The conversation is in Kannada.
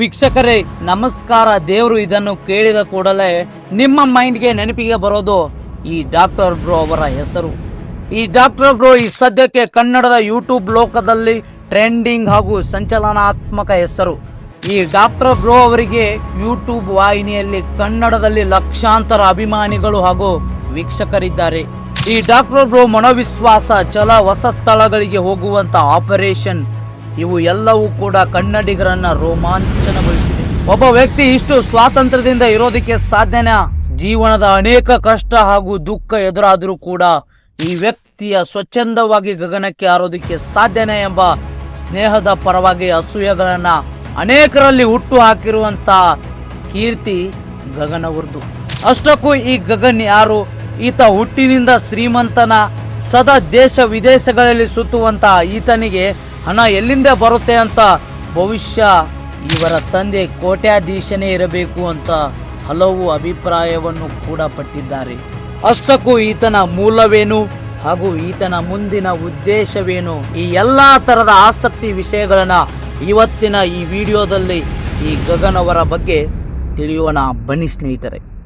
ವೀಕ್ಷಕರೇ, ನಮಸ್ಕಾರ. ದೇವರು ಇದನ್ನು ಕೇಳಿದ ಕೂಡಲೇ ನಿಮ್ಮ ಮೈಂಡ್ಗೆ ನೆನಪಿಗೆ ಬರೋದು ಈ ಡಾಕ್ಟರ್ ಬ್ರೋ ಅವರ ಹೆಸರು. ಈ ಡಾಕ್ಟರ್ ಬ್ರೋ ಈ ಸದ್ಯಕ್ಕೆ ಕನ್ನಡದ ಯೂಟ್ಯೂಬ್ ಲೋಕದಲ್ಲಿ ಟ್ರೆಂಡಿಂಗ್ ಹಾಗೂ ಸಂಚಲನಾತ್ಮಕ ಹೆಸರು. ಈ ಡಾಕ್ಟರ್ ಬ್ರೋ ಅವರಿಗೆ ಯೂಟ್ಯೂಬ್ ವಾಹಿನಿಯಲ್ಲಿ ಕನ್ನಡದಲ್ಲಿ ಲಕ್ಷಾಂತರ ಅಭಿಮಾನಿಗಳು ಹಾಗೂ ವೀಕ್ಷಕರಿದ್ದಾರೆ. ಈ ಡಾಕ್ಟರ್ ಬ್ರೋ ಮನೋವಿಶ್ವಾಸ, ಛಲ, ಹೊಸ ಸ್ಥಳಗಳಿಗೆ ಹೋಗುವಂತ ಆಪರೇಷನ್ ಇವು ಎಲ್ಲವೂ ಕೂಡ ಕನ್ನಡಿಗರನ್ನ ರೋಮಾಂಚನಗೊಳಿಸಿದೆ. ಒಬ್ಬ ವ್ಯಕ್ತಿ ಇಷ್ಟು ಸ್ವಾತಂತ್ರ್ಯದಿಂದ ಇರೋದಕ್ಕೆ ಸಾಧ್ಯನಾ? ಜೀವನದ ಅನೇಕ ಕಷ್ಟ ಹಾಗೂ ದುಃಖ ಎದುರಾದರೂ ಕೂಡ ಈ ವ್ಯಕ್ತಿಯ ಸ್ವಚ್ಛಂದವಾಗಿ ಗಗನಕ್ಕೆ ಹಾರೋದಕ್ಕೆ ಸಾಧ್ಯನೇ ಎಂಬ ಸ್ನೇಹದ ಪರವಾಗಿ ಅಸೂಯೆಗಳನ್ನ ಅನೇಕರಲ್ಲಿ ಹುಟ್ಟು ಹಾಕಿರುವಂತ ಕೀರ್ತಿ ಗಗನವರ್ದು. ಅಷ್ಟಕ್ಕೂ ಈ ಗಗನ್ ಯಾರು? ಈತ ಹುಟ್ಟಿನಿಂದ ಶ್ರೀಮಂತನ ಸದಾ ದೇಶ ವಿದೇಶಗಳಲ್ಲಿ ಸುತ್ತುವಂತ ಈತನಿಗೆ ಹಣ ಎಲ್ಲಿಂದ ಬರುತ್ತೆ ಅಂತ ಭವಿಷ್ಯ ಇವರ ತಂದೆ ಕೋಟ್ಯಾಧೀಶನೇ ಇರಬೇಕು ಅಂತ ಹಲವು ಅಭಿಪ್ರಾಯವನ್ನು ಕೂಡ ಪಟ್ಟಿದ್ದಾರೆ. ಅಷ್ಟಕ್ಕೂ ಈತನ ಮೂಲವೇನು ಹಾಗೂ ಈತನ ಮುಂದಿನ ಉದ್ದೇಶವೇನು? ಈ ಎಲ್ಲ ಥರದ ಆಸಕ್ತಿ ವಿಷಯಗಳನ್ನ ಇವತ್ತಿನ ಈ ವಿಡಿಯೋದಲ್ಲಿ ಈ ಗಗನವರ ಬಗ್ಗೆ ತಿಳಿಯೋಣ. ಬನ್ನಿ ಸ್ನೇಹಿತರೆ.